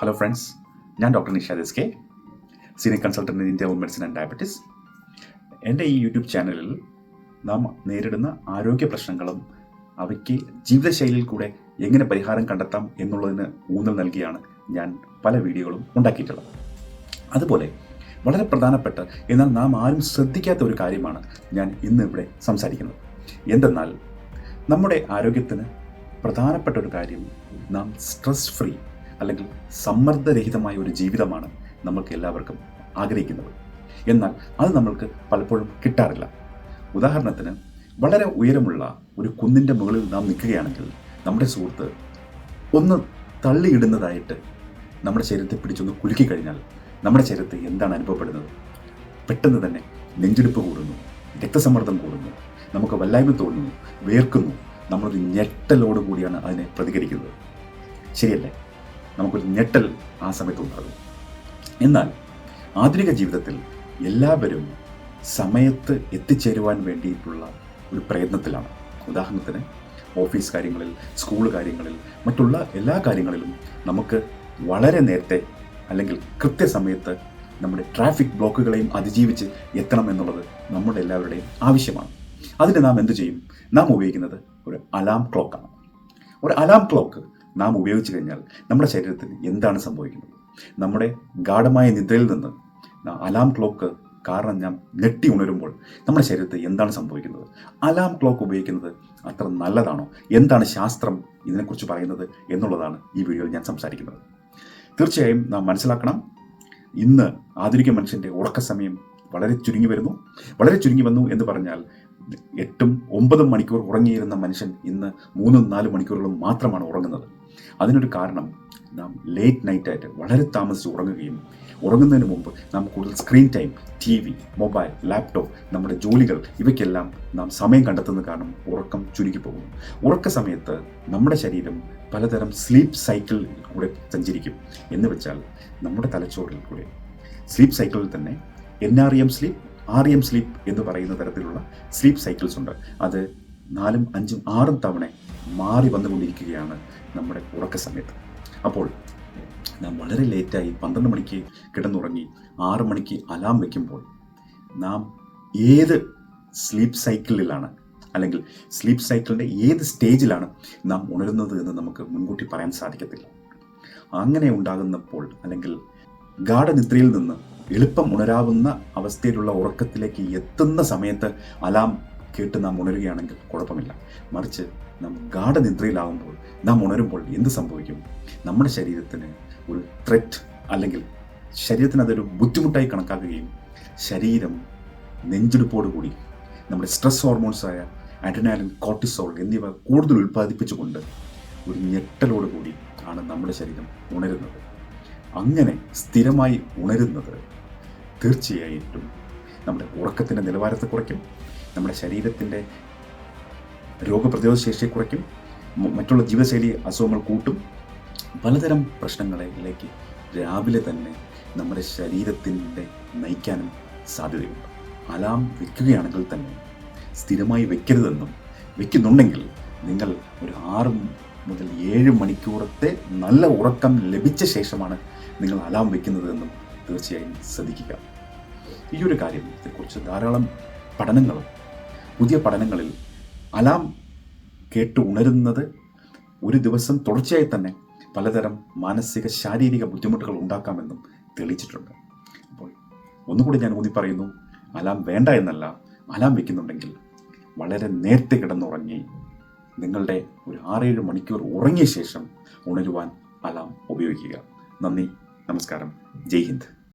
Hello friends ഞാൻ doctor Nishad S K senior consultant in India medicine and diabetes എന്റെ ഈ YouTube ചാനലിൽ നാം നേരിടുന്ന ആരോഗ്യ പ്രശ്നങ്ങളും അവയ്ക്ക് ജീവിതശൈലിയിൽ കൂടെ എങ്ങനെ പരിഹാരം കണ്ടെത്താം എന്നുള്ളതിന് ഊന്നൽ നൽകിയാണ് ഞാൻ പല വീഡിയോകളും ഉണ്ടാക്കിയിട്ടുള്ളത്. അതുപോലെ വളരെ പ്രധാനപ്പെട്ട എന്നാൽ നാം ആരും ശ്രദ്ധിക്കാത്ത ഒരു കാര്യമാണ് ഞാൻ ഇന്ന് ഇവിടെ സംസാരിക്കുന്നത്. എന്തെന്നാൽ നമ്മുടെ ആരോഗ്യത്തിന് പ്രധാനപ്പെട്ട ഒരു കാര്യം നാം സ്ട്രെസ് ഫ്രീ അല്ലെങ്കിൽ സമ്മർദ്ദരഹിതമായ ഒരു ജീവിതമാണ് നമ്മൾക്ക് എല്ലാവർക്കും ആഗ്രഹിക്കുന്നത്. എന്നാൽ അത് നമ്മൾക്ക് പലപ്പോഴും കിട്ടാറില്ല. ഉദാഹരണത്തിന് വളരെ ഉയരമുള്ള ഒരു കുന്നിന്റെ മുകളിൽ നാം നിൽക്കുകയാണെങ്കിൽ നമ്മുടെ സുഹൃത്ത് ഒന്ന് തള്ളിയിടുന്നതായിട്ട് നമ്മുടെ ശരീരത്തെ പിടിച്ചൊന്ന് കുലുക്കി കഴിഞ്ഞാൽ നമ്മുടെ ശരീരത്തെ എന്താണ് അനുഭവപ്പെടുന്നത്? പെട്ടെന്ന് തന്നെ നെഞ്ചെടുപ്പ് കൂടുന്നു രക്തസമ്മർദ്ദം കൂടുന്നു നമുക്ക് വല്ലായ്മ തോന്നുന്നു വേർക്കുന്നു നമ്മളൊരു ഞെട്ടലോട് കൂടിയാണ് അതിനെ പ്രതികരിക്കുന്നത്. ശരിയല്ലേ? നമുക്കൊരു ഞെട്ടൽ ആ സമയത്ത് ഉണ്ടാകും. എന്നാൽ ആധുനിക ജീവിതത്തിൽ എല്ലാവരും സമയത്ത് എത്തിച്ചേരുവാൻ വേണ്ടിയിട്ടുള്ള ഒരു പ്രയത്നത്തിലാണ്. ഉദാഹരണത്തിന് ഓഫീസ് കാര്യങ്ങളിൽ സ്കൂൾ കാര്യങ്ങളിൽ മറ്റുള്ള എല്ലാ കാര്യങ്ങളിലും നമുക്ക് വളരെ നേരത്തെ അല്ലെങ്കിൽ കൃത്യസമയത്ത് നമ്മുടെ ട്രാഫിക് ബ്ലോക്കുകളെയും അതിജീവിച്ച് എത്തണം എന്നുള്ളത് നമ്മുടെ എല്ലാവരുടെയും ആവശ്യമാണ്. അതിന് നാം എന്തു ചെയ്യും? നാം ഉപയോഗിക്കുന്നത് ഒരു അലാം ക്ലോക്കാണ്. ഒരു അലാം ക്ലോക്ക് നാം ഉപയോഗിച്ച് കഴിഞ്ഞാൽ നമ്മുടെ ശരീരത്തിന് എന്താണ് സംഭവിക്കുന്നത്? നമ്മുടെ ഗാഠമായ നിദ്രയിൽ നിന്ന് അലാം ക്ലോക്ക് കാരണം ഞാൻ ഞെട്ടി ഉണരുമ്പോൾ നമ്മുടെ ശരീരത്തിൽ എന്താണ് സംഭവിക്കുന്നത്? അലാം ക്ലോക്ക് ഉപയോഗിക്കുന്നത് അത്ര നല്ലതാണോ? എന്താണ് ശാസ്ത്രം ഇതിനെക്കുറിച്ച് പറയുന്നത് എന്നുള്ളതാണ് ഈ വീഡിയോയിൽ ഞാൻ സംസാരിക്കുന്നത്. തീർച്ചയായും നാം മനസ്സിലാക്കണം. ഇന്ന് ആധുനിക മനുഷ്യന്റെ ഉറക്ക സമയം വളരെ ചുരുങ്ങി വരുന്നു. വളരെ ചുരുങ്ങി വന്നു എന്ന് പറഞ്ഞാൽ എട്ടും ഒമ്പതും മണിക്കൂർ ഉറങ്ങിയിരുന്ന മനുഷ്യൻ ഇന്ന് മൂന്നും നാല് മണിക്കൂറുകളും മാത്രമാണ് ഉറങ്ങുന്നത്. അതിനൊരു കാരണം നാം ലേറ്റ് നൈറ്റായിട്ട് വളരെ താമസിച്ച് ഉറങ്ങുകയും ഉറങ്ങുന്നതിന് മുമ്പ് നാം കൂടുതൽ screen time T V mobile laptop നമ്മുടെ ജോലികൾ ഇവയ്ക്കെല്ലാം നാം സമയം കണ്ടെത്തുന്ന കാരണം ഉറക്കം ചുരുക്കി പോകുന്നു. ഉറക്ക സമയത്ത് നമ്മുടെ ശരീരം പലതരം സ്ലീപ്പ് സൈക്കിൾ കൂടെ സഞ്ചരിക്കും. എന്ന് വെച്ചാൽ നമ്മുടെ തലച്ചോറിൽ കൂടെ. സ്ലീപ്പ് സൈക്കിളിൽ തന്നെ N R M sleep R M sleep എന്ന് പറയുന്ന തരത്തിലുള്ള സ്ലീപ്പ് സൈക്കിൾസ് ഉണ്ട്. അത് നാലും അഞ്ചും ആറും തവണ മാറി വന്നുകൊണ്ടിരിക്കുകയാണ് നമ്മുടെ ഉറക്ക സമയത്ത്. അപ്പോൾ നാം വളരെ ലേറ്റായി പന്ത്രണ്ട് മണിക്ക് കിടന്നുറങ്ങി ആറ് മണിക്ക് അലാം വയ്ക്കുമ്പോൾ നാം ഏത് സ്ലീപ്പ് സൈക്കിളിലാണ് അല്ലെങ്കിൽ സ്ലീപ്പ് സൈക്കിളിന്റെ ഏത് സ്റ്റേജിലാണ് നാം ഉണരുന്നത് എന്ന് നമുക്ക് മുൻകൂട്ടി പറയാൻ സാധിക്കത്തില്ല. അങ്ങനെ ഉണ്ടാകുന്നപ്പോൾ അല്ലെങ്കിൽ ഗാഠനിദ്രയിൽ നിന്ന് എളുപ്പം ഉണരാവുന്ന അവസ്ഥയിലുള്ള ഉറക്കത്തിലേക്ക് എത്തുന്ന സമയത്ത് അലാം കേട്ട് നാം ഉണരുകയാണെങ്കിൽ കുഴപ്പമില്ല. മറിച്ച് നാം ഗാഠനിദ്രയിലാകുമ്പോൾ നാം ഉണരുമ്പോൾ എന്ത് സംഭവിക്കും? നമ്മുടെ ശരീരത്തിന് ഒരു ത്രെറ്റ് അല്ലെങ്കിൽ ശരീരത്തിന് അതൊരു ബുദ്ധിമുട്ടായി കണക്കാക്കുകയും ശരീരം നെഞ്ചെടുപ്പോടുകൂടി നമ്മുടെ സ്ട്രെസ് ഹോർമോൺസായ അഡ്രിനാലിൻ കോർട്ടിസോൾ എന്നിവ കൂടുതൽ ഉൽപ്പാദിപ്പിച്ചുകൊണ്ട് ഒരു ഞെട്ടലോടുകൂടി ആണ് നമ്മുടെ ശരീരം ഉണരുന്നത്. അങ്ങനെ സ്ഥിരമായി ഉണരുന്നത് തീർച്ചയായിട്ടും നമ്മുടെ ഉറക്കത്തിന്റെ നിലവാരത്തെ കുറയ്ക്കും നമ്മുടെ ശരീരത്തിന്റെ രോഗപ്രതിരോധ ശേഷിയെ കുറയ്ക്കും മറ്റുള്ള ജീവിതശൈലി അസുഖങ്ങൾ കൂട്ടും. പലതരം പ്രശ്നങ്ങളിലേക്ക് രാവിലെ തന്നെ നമ്മുടെ ശരീരത്തിന്റെ നയിക്കാനും സാധ്യതയുണ്ട്. അലാം വെക്കുകയാണെങ്കിൽ തന്നെ സ്ഥിരമായി വെക്കരുതെന്നും വെക്കുന്നുണ്ടെങ്കിൽ നിങ്ങൾ ഒരു ആറ് മുതൽ ഏഴ് മണിക്കൂറത്തെ നല്ല ഉറക്കം ലഭിച്ച ശേഷമാണ് നിങ്ങൾ അലാം വെക്കുന്നതെന്നും തീർച്ചയായും ശ്രദ്ധിക്കുക. ഈ ഒരു കാര്യത്തെക്കുറിച്ച് ധാരാളം പഠനങ്ങളും പുതിയ പഠനങ്ങളിൽ അലാം കേട്ട് ഉണരുന്നത് ഒരു ദിവസം തുടർച്ചയായി തന്നെ പലതരം മാനസിക ശാരീരിക ബുദ്ധിമുട്ടുകൾ ഉണ്ടാക്കാമെന്നും തെളിയിച്ചിട്ടുണ്ട്. അപ്പോൾ ഒന്നുകൂടി ഞാൻ ഊന്നി പറയുന്നു അലാം വേണ്ട എന്നല്ല അലാം വെക്കുന്നുണ്ടെങ്കിൽ വളരെ നേരത്തെ കിടന്നുറങ്ങി നിങ്ങളുടെ ഒരു ആറേഴ് മണിക്കൂർ ഉറങ്ങിയ ശേഷം ഉണരുവാൻ അലാം ഉപയോഗിക്കുക. നന്ദി നമസ്കാരം. ജയ് ഹിന്ദ്.